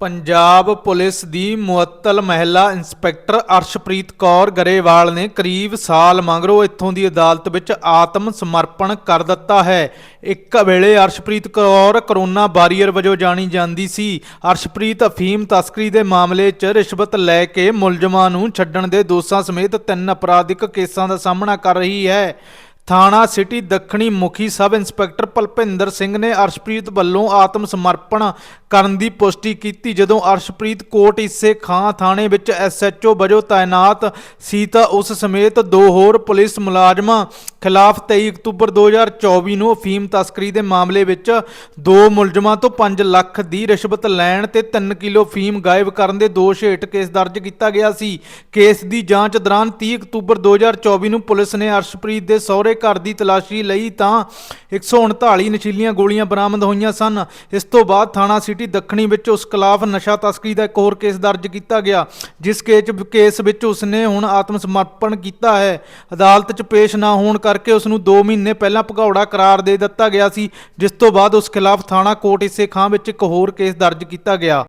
Punjab police ਦੀ ਮੁਅੱਤਲ ਮਹਿਲਾ inspector Arshpreet Kaur Grewal ਨੇ ਕਰੀਬ ਸਾਲ ਮਗਰੋਂ ਇੱਥੋਂ ਦੀ ਅਦਾਲਤ ਵਿੱਚ ਆਤਮ ਸਮਰਪਣ ਕਰ ਦਿੱਤਾ ਹੈ। ਇੱਕ ਵੇਲੇ ਅਰਸ਼ਪ੍ਰੀਤ ਕੌਰ ਕਰੋਨਾ ਵਾਰੀਅਰ ਵਜੋਂ ਜਾਣੀ ਜਾਂਦੀ ਸੀ। ਅਰਸ਼ਪ੍ਰੀਤ ਅਫੀਮ ਤਸਕਰੀ ਦੇ ਮਾਮਲੇ 'ਚ ਰਿਸ਼ਵਤ ਲੈ ਕੇ ਮੁਲਜ਼ਮਾਂ ਨੂੰ ਛੱਡਣ ਦੇ ਦੋਸ਼ਾਂ ਸਮੇਤ ਤਿੰਨ ਅਪਰਾਧਿਕ ਕੇਸਾਂ ਦਾ ਸਾਹਮਣਾ ਕਰ ਰਹੀ ਹੈ। ਥਾਣਾ ਸਿਟੀ ਦੱਖਣੀ ਮੁਖੀ ਸਬ ਇੰਸਪੈਕਟਰ ਭਲਪਿੰਦਰ ਸਿੰਘ ਨੇ ਅਰਸ਼ਪ੍ਰੀਤ ਵੱਲੋਂ ਆਤਮ ਸਮਰਪਣ ਕਰਨ ਦੀ ਪੁਸ਼ਟੀ ਕੀਤੀ, ਜਦੋਂ ਅਰਸ਼ਪ੍ਰੀਤ ਕੋਟ ਇਸੇ ਖਾਂ ਥਾਣੇ ਵਿੱਚ ਐਸਐਚਓ ਵਜੋਂ ਤਾਇਨਾਤ ਸੀ ਤਾਂ ਉਸ ਸਮੇਤ ਦੋ ਹੋਰ ਪੁਲਿਸ ਮੁਲਾਜ਼ਮਾਂ ਖਿਲਾਫ 23 ਅਕਤੂਬਰ 2024 ਨੂੰ ਅਫੀਮ ਤਸਕਰੀ ਦੇ ਮਾਮਲੇ ਵਿੱਚ ਦੋ ਮੁਲਜ਼ਮਾਂ ਤੋਂ 5 ਲੱਖ ਦੀ ਰਿਸ਼ਵਤ ਲੈਣ ਤੇ 3 ਕਿਲੋ ਫੀਮ ਗਾਇਬ ਕਰਨ ਦੇ ਦੋਸ਼ ਹੇਠ ਕੇਸ ਦਰਜ ਕੀਤਾ ਗਿਆ ਸੀ। ਕੇਸ ਦੀ ਜਾਂਚ ਦੌਰਾਨ 30 ਅਕਤੂਬਰ 2024 ਨੂੰ ਪੁਲਿਸ ਨੇ ਅਰਸ਼ਪ੍ਰੀਤ ਦੇ ਸਹੁਰੇ ਘਰ ਦੀ ਤਲਾਸ਼ੀ ਲਈ ਤਾਂ 139 ਨਸ਼ੀਲੀਆਂ ਗੋਲੀਆਂ ਬਰਾਮਦ ਹੋਈਆਂ ਸਨ। ਇਸ ਤੋਂ ਬਾਅਦ ਥਾਣਾ ਸਿਟੀ ਦੱਖਣੀ ਵਿੱਚ ਉਸ ਖਿਲਾਫ ਨਸ਼ਾ ਤਸਕਰੀ ਦਾ ਇੱਕ ਹੋਰ ਕੇਸ ਦਰਜ ਕੀਤਾ ਗਿਆ, ਜਿਸ ਕੇਸ ਕੇਸ ਵਿੱਚ ਉਸਨੇ ਹੁਣ ਆਤਮ ਸਮਰਪਣ ਕੀਤਾ ਹੈ। ਅਦਾਲਤ 'ਚ ਪੇਸ਼ ਨਾ ਹੋਣ ਕਰਕੇ ਉਸ ਨੂੰ 2 ਮਹੀਨੇ ਪਹਿਲਾਂ ਭਗੌੜਾ ਕਰਾਰ ਦੇ ਦਿੱਤਾ ਗਿਆ ਸੀ, ਜਿਸ ਤੋਂ ਬਾਅਦ ਉਸ ਖਿਲਾਫ ਥਾਣਾ ਕੋਟ ਇਸੇ ਖਾਂ ਵਿੱਚ ਇੱਕ ਹੋਰ ਕੇਸ ਦਰਜ ਕੀਤਾ ਗਿਆ।